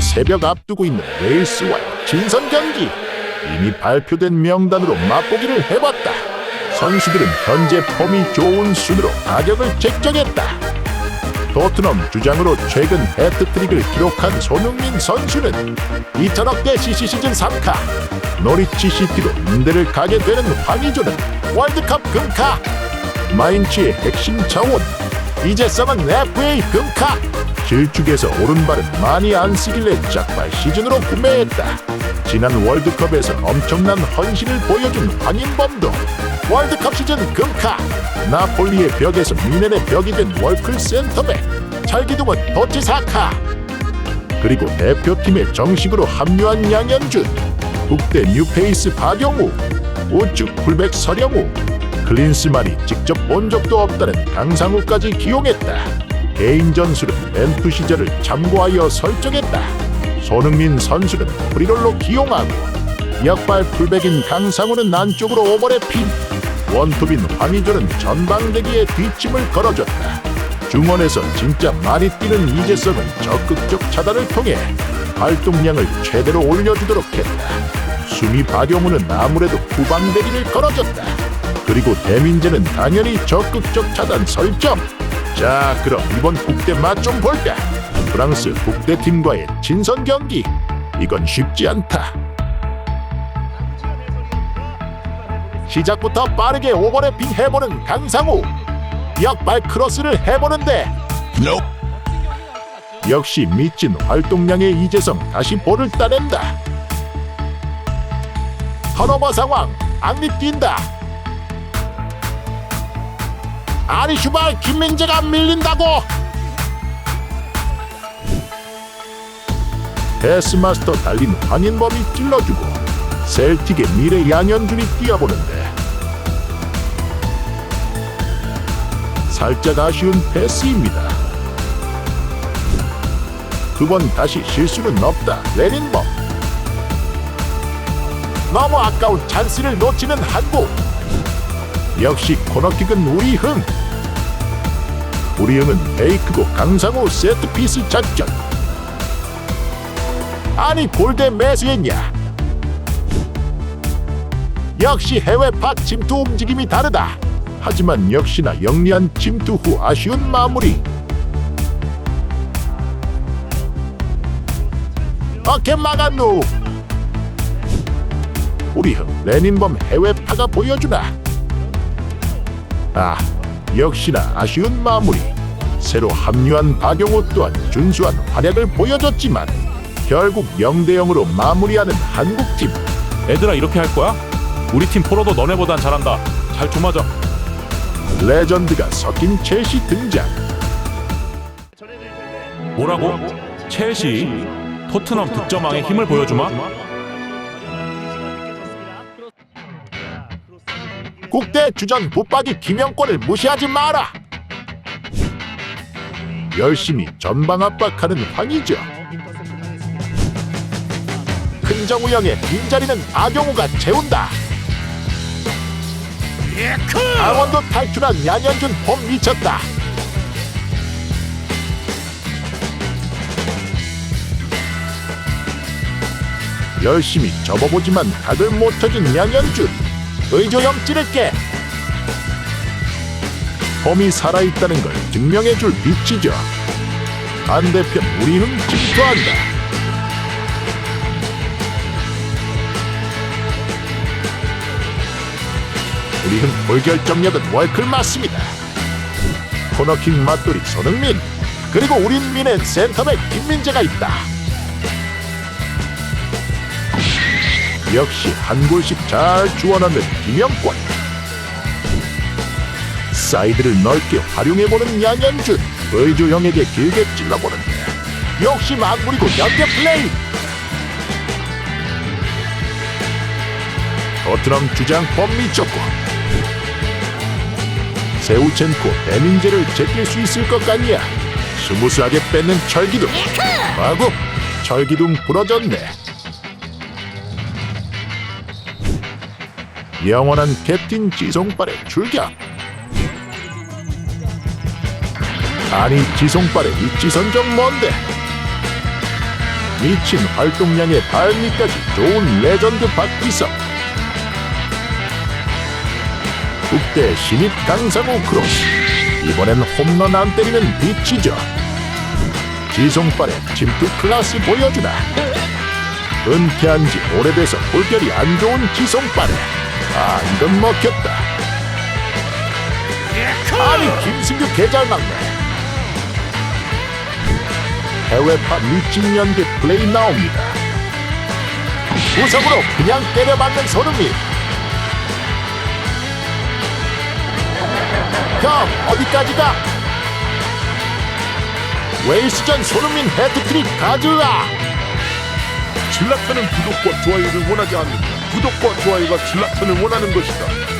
새벽 앞두고 있는 웨일스와의 친선 경기. 이미 발표된 명단으로 맛보기를 해봤다. 선수들은 현재 폼이 좋은 순으로 가격을 책정했다. 토트넘 주장으로 최근 해트트릭을 기록한 손흥민 선수는 2천억대 CC 시즌 3카 노리치 시티로 임대를 가게 되는 황의조는 월드컵 금카. 마인츠의 핵심 자원 이재성은 FA 금카. 실축에서 오른발은 많이 안 쓰길래 짝발 시즌으로 구매했다. 지난 월드컵에서 엄청난 헌신을 보여준 황인범도 월드컵 시즌 금카. 나폴리의 벽에서 미넨의 벽이 된 월클 센터백 찰기둥은 도치사카. 그리고 대표팀에 정식으로 합류한 양현준 국대 뉴페이스 박영우 우측 풀백 서령우 클린스만이 직접 본 적도 없다는 강상우까지 기용했다. 개인 전술은 멘투 시절을 참고하여 설정했다. 손흥민 선수는 프리롤로 기용하고 역발 풀백인 강상우는 안쪽으로 오버래핑 원투빈 황의조는 전방대기에 뒷짐을 걸어줬다. 중원에서 진짜 많이 뛰는 이재성은 적극적 차단을 통해 활동량을 최대로 올려주도록 했다. 수미 박용우는 아무래도 후방대기를 걸어줬다 그리고 대민재는 당연히 적극적 차단 설정. 자 그럼 이번 국대 맛 좀 볼까? 프랑스 국대팀과의 친선 경기. 이건 쉽지 않다. 시작부터 빠르게 오버래핑 해보는 강상우. 역발 크로스를 해보는데. 역시 미친 활동량의 이재성 다시 볼을 따낸다. 턴오버 상황 악리 뛴다 아니 슈발 김민재가 밀린다고 패스마스터 달린 황인범이 찔러주고 셀틱의 미래 양현준이 뛰어보는데 살짝 아쉬운 패스입니다. 두 번 다시 실수는 없다. 레닌범 너무 아까운 찬스를 놓치는 한국 역시 코너킥은 우리 흥 우리 흥은 페이크고 강상호 세트피스 작전 아니 골대 매수했냐 역시 해외파 침투 움직임이 다르다. 하지만 역시나 영리한 침투 후 아쉬운 마무리. 어케 막았누. 우리 형 레닌범 해외파가 보여주나. 아, 역시나 아쉬운 마무리. 새로 합류한 박용호 또한 준수한 활약을 보여줬지만 결국 0대 0으로 마무리하는 한국팀. 애들아 이렇게 할 거야? 우리 팀 포로도 너네보단 잘한다. 잘좀 하자. 레전드가 섞인 첼시 등장. 뭐라고? 첼시 토트넘 득점왕의 힘을 보여주마. 국대 주전 붙박이 김영권을 무시하지 마라. 열심히 전방 압박하는 황이죠. 큰정우 형의 빈자리는 아경우가 채운다. 강원도 탈출한 양현준 폼 미쳤다. 열심히 접어보지만 각을 못 쳐준 양현준 의조형 찌를게 폼이 살아있다는 걸 증명해 줄 빛이죠 반대편 우리 흥 침투한다. 우리 흥 볼결정력은 월클 맞습니다. 코너킥 맞돌이 손흥민 그리고 우린 민의 센터백 김민재가 있다 역시 한 골씩 잘 주워넣는 김영권. 사이드를 넓게 활용해보는 양현준. 의주 형에게 길게 찔러보는데 역시 막무리고 연계 플레이. 토트넘 주장 폼 미쳤고. 세우첸코 배민재를 제낄 수 있을 것 같냐? 스무스하게 뺏는 철기둥. 마구! 철기둥 부러졌네 영원한 캡틴 지송발의 출격 아니 지송발의 위치 선정 뭔데? 미친 활동량의 발미까지 좋은 레전드 박지성. 국대 신입 강상우 크로스. 이번엔 홈런 안 때리는 빛이죠 지송발의 침투 클래스 보여주다. 은퇴한 지 오래돼서 볼결이 안 좋은 지송발에 아 이건 먹혔다. 아니 김승규 개잘 났네 해외파 미친 연기 플레이 나옵니다. 구석으로 그냥 때려박는 손흥민 형 어디까지 가? 웨일스전 손흥민 헤드트릭 가즈아 질라탄은 구독과 좋아요를 원하지 않는다. 구독과 좋아요가 질라탄을 원하는 것이다.